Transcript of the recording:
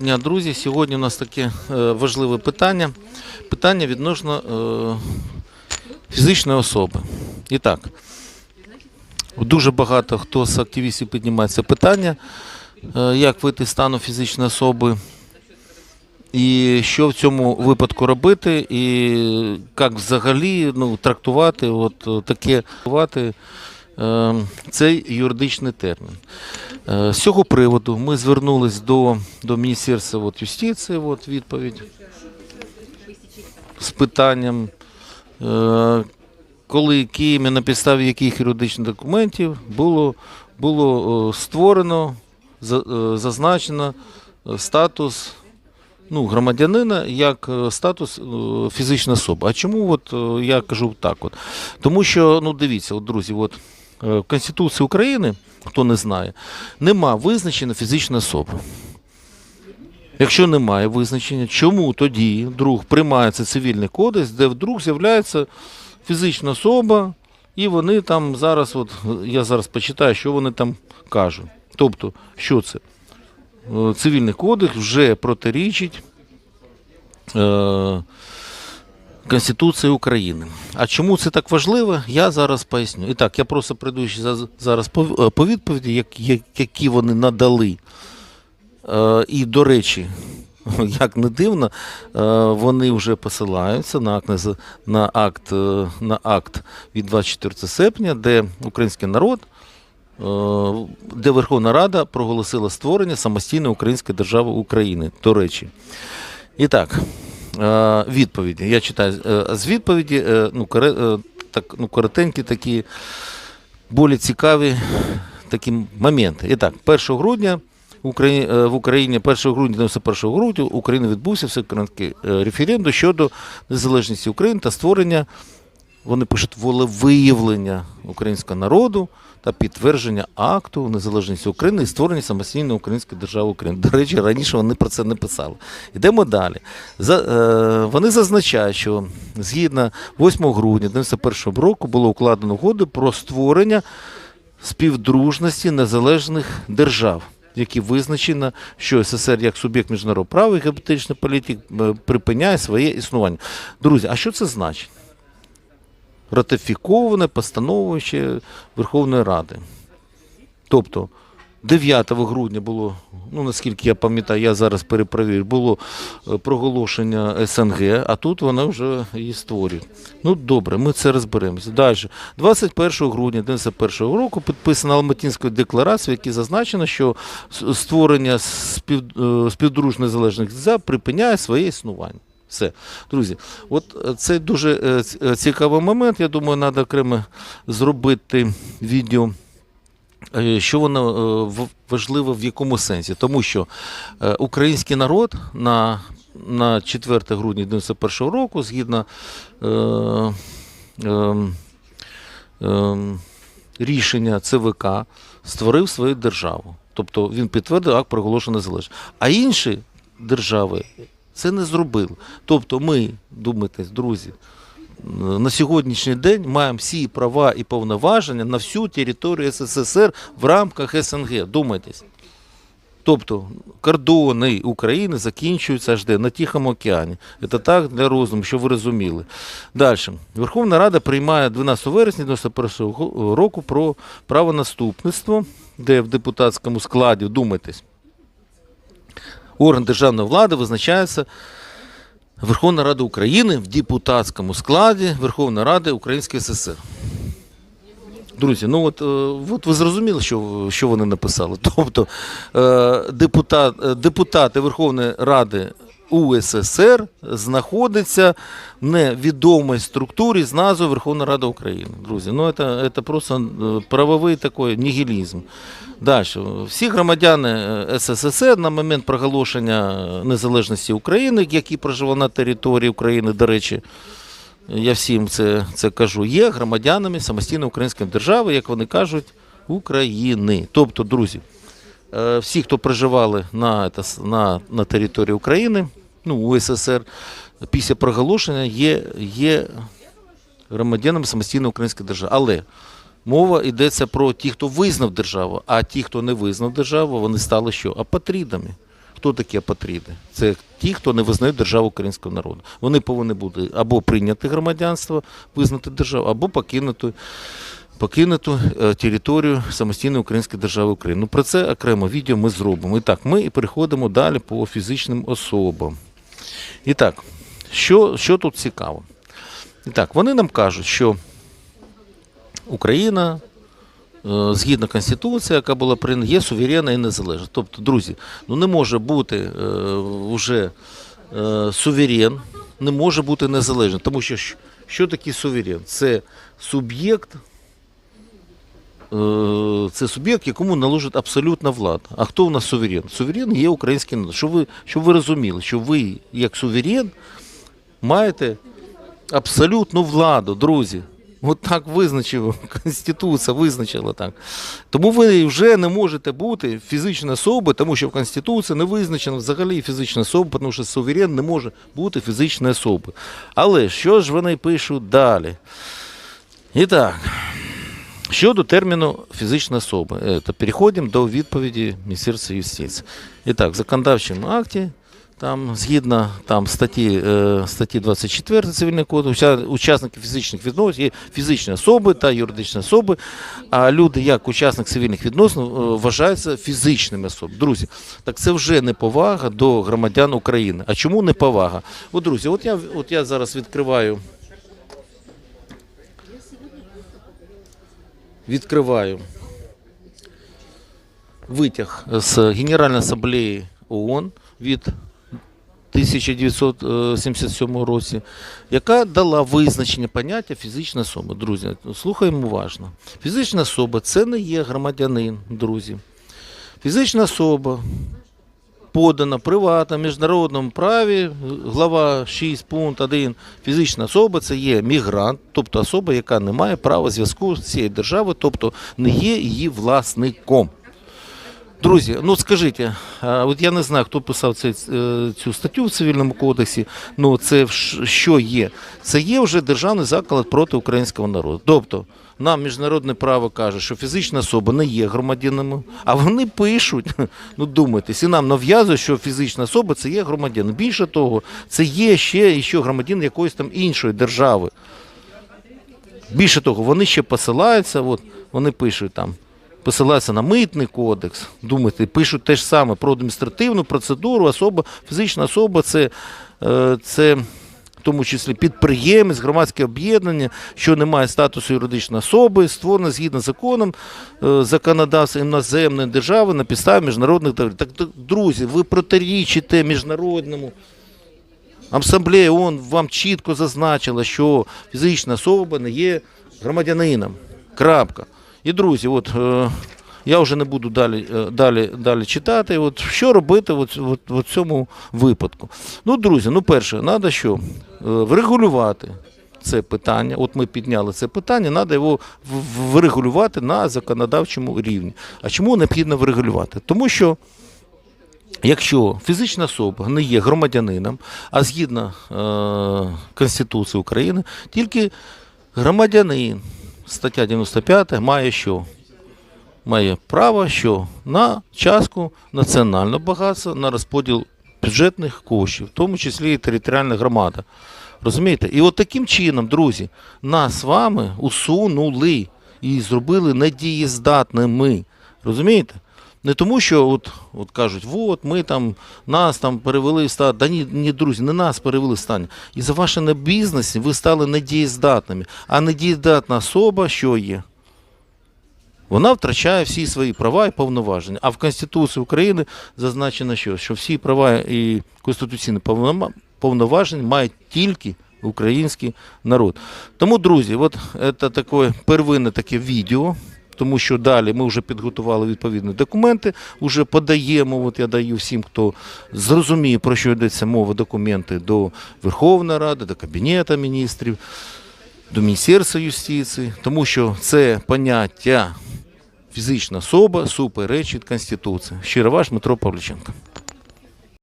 Дня, друзі. Сьогодні у нас таке е, важливе питання. Питання відносно е, фізичної особи. І так, дуже багато хто з активістів піднімає це питання, е, як вийти з стану фізичної особи, і що в цьому випадку робити, і як взагалі ну, трактувати от, таке трактувати, цей юридичний термін. Е, З цього приводу ми звернулись до, до Міністерства от, юстиції, от, відповідь з питанням, е, коли Києві на підставі яких юридичних документів було, було е, створено, е, зазначено е, статус ну, громадянина як е, статус е, фізичної особи. А чому от, е, я кажу так? От? Тому що, ну дивіться, от, друзі, от, е, Конституції України, хто не знає, нема визначення фізичної особи. Якщо немає визначення, чому тоді вдруг приймається цивільний кодекс, де вдруг з'являється фізична особа, і вони там зараз, от я зараз почитаю, що вони там кажуть. Тобто, що це? Е, Цивільний кодекс вже протирічить е, Конституції України. А чому це так важливо, я зараз поясню. І так, я просто прийду зараз по, е, відповіді, як, як, які вони надали. Е, і, до речі, як не дивно, е, вони вже посилаються на акт, на акт, на акт від 24 серпня, де український народ, де Верховна Рада проголосила створення самостійної української держави України. До речі. І так, відповіді. Я читаю е, з відповіді, е, ну, е, так, ну, коротенькі такі, більш цікаві такі моменти. І так, 1 грудня в Україні, е, в Україні 1 грудня 91 грудня в Україні відбувся всеукраїнський е, референдум щодо незалежності України та створення, вони пишуть, волевиявлення українського народу та підтвердження акту незалежності України і створення самостійної української держави України. До речі, раніше вони про це не писали. Йдемо далі. За, е, вони зазначають, що згідно 8 грудня 91 року було укладено угоду про створення співдружності незалежних держав, які визначено, що СССР як суб'єкт міжнародного права і геополітичної політики е, припиняє своє існування. Друзі, а що це значить? Ратифіковане постановою ще Верховної Ради. Тобто 9 грудня було, ну наскільки я пам'ятаю, я зараз перепровірю, було е, проголошення СНГ, а тут вона вже її створює. Ну добре, ми це розберемося. Далі. 21 грудня 1991 року підписана Алматинська декларація, в якій зазначено, що створення е, співдружних залежних держав припиняє своє існування. Все, друзі, от е, це дуже е, е, цікавий момент. Я думаю, треба окремо зробити відео. Що воно важливо в якому сенсі? Тому що український народ на, на 4 грудня 91 року, згідно е, е, е, рішення ЦВК, створив свою державу. Тобто він підтвердив акт проголошення незалежності. А інші держави це не зробили. Тобто ми, думайте, друзі, на сьогоднішній день маємо всі права і повноваження на всю територію СССР в рамках СНГ. Думайтесь. Тобто кордони України закінчуються аж де на Тихому океані. Це так для розуму, щоб ви розуміли. Далі. Верховна Рада приймає 12 вересня 1991 року про правонаступництво, де в депутатському складі, думайтесь, орган державної влади визначається Верховна Рада України в депутатському складі Верховної Ради Української ССР. Друзі, ну от, е, от ви зрозуміли, що, що вони написали. Тобто е, депутат, е, депутати Верховної Ради УССР знаходяться в невідомій структурі з назвою Верховна Рада України. Друзі, ну це, це просто е, правовий такий нігілізм. Далі. Всі громадяни е, СССР на момент проголошення незалежності України, які проживали на території України, до речі, я всім це, це кажу, є громадянами самостійної української держави, як вони кажуть, України. Тобто, друзі, е, всі, хто проживали на, на, на території України, ну, УССР, після проголошення є, є громадянами самостійної української держави. Але мова йдеться про ті, хто визнав державу, а ті, хто не визнав державу, вони стали що? Апатрідами. хто такі апатріди? Це ті, хто не визнають державу українського народу. Вони повинні бути або прийняти громадянство, визнати державу, або покинути, покинути е, територію самостійної української держави України. Ну, про це окремо відео ми зробимо. І так, ми переходимо далі по фізичним особам. І так, що, що тут цікаво? І так, вони нам кажуть, що Україна е, згідно Конституції, яка була прийнята, є суверенна і незалежна. Тобто, друзі, ну не може бути е, вже суверен, не може бути незалежним. Тому що- що таке суверен? Це суб'єкт. Е, Це суб'єкт, якому належить абсолютна влада. А хто у нас суверен? Суверен є український народ. Щоб ви, щоб ви розуміли, що ви, як суверен, маєте абсолютну владу, друзі. От так визначила Конституція визначила так. Тому ви вже не можете бути фізичною особою, тому що в Конституції не визначено взагалі фізична особа, тому що суверен не може бути фізичною особою. Але що ж вони пишуть далі? І так, щодо терміну фізична особа, е, то переходимо до відповіді Міністерства юстиції. І так, в законодавчому акті там згідно там статті, е, статті 24 цивільного кодексу, учасники фізичних відносин є фізичні особи та юридичні особи, а люди, як учасник цивільних відносин, е, вважаються фізичними особами. Друзі, так це вже неповага до громадян України. А чому неповага? От, друзі, от я, от я зараз відкриваю. Відкриваю витяг з Генеральної асамблеї ООН від 1977 році, яка дала визначення поняття фізична особа. Друзі, слухаємо уважно. Фізична особа це не є громадянин, друзі. Фізична особа подана приватно, міжнародному праві, глава 6, пункт 1. Фізична особа це є мігрант, тобто особа, яка не має права зв'язку з цією державою, тобто не є її власником. Друзі, ну скажіть, от я не знаю, хто писав е, цю статтю в цивільному кодексі. Ну це що є? Це є вже державний заклад проти українського народу. Тобто нам міжнародне право каже, що фізична особа не є громадянином, а вони пишуть, ну думайтесь, і нам нав'язують, що фізична особа це є громадянин. Більше того, це є ще і що громадянин якоїсь там іншої держави. Більше того, вони ще посилаються, от, вони пишуть там, посилаються на митний кодекс, думайте, пишуть те ж саме про адміністративну процедуру, особа, фізична особа це, е, це в тому числі підприємець, громадське об'єднання, що не має статусу юридичної особи, створене згідно з законом е, законодавства іноземної держави на підставі міжнародних договорів. Так, друзі, ви протирічите міжнародному Асамблея ООН вам чітко зазначила, що фізична особа не є громадянином. Крапка. І друзі, от е, я вже не буду далі, е, далі, далі читати. От що робити в цьому випадку? Ну, друзі, ну перше, треба що? Е, врегулювати це питання. От ми підняли це питання, треба його врегулювати на законодавчому рівні. А чому необхідно врегулювати? Тому що. Якщо фізична особа не є громадянином, а згідно е, Конституції України, тільки громадянин, стаття 95 має що? Має право що? На частку національного багатства, на розподіл бюджетних коштів, в тому числі і територіальна громада. Розумієте? І от таким чином, друзі, нас з вами усунули і зробили недієздатними. Розумієте? Не тому, що от, от кажуть, от ми там нас там перевели в стан. Да ні, ні, друзі, не нас перевели в стан. І за ваше небізнесі ви стали недієздатними. А недієздатна особа що є? Вона втрачає всі свої права і повноваження. А в Конституції України зазначено, що, що всі права і конституційні повноваження мають тільки український народ. Тому, друзі, от це таке первинне таке відео. Тому що далі ми вже підготували відповідні документи, вже подаємо. От я даю всім, хто зрозуміє, про що йдеться мова, документи до Верховної Ради, до Кабінету міністрів, до Міністерства юстиції, тому що це поняття фізична особа суперечить Конституції. Щиро ваш Дмитро Павліченко.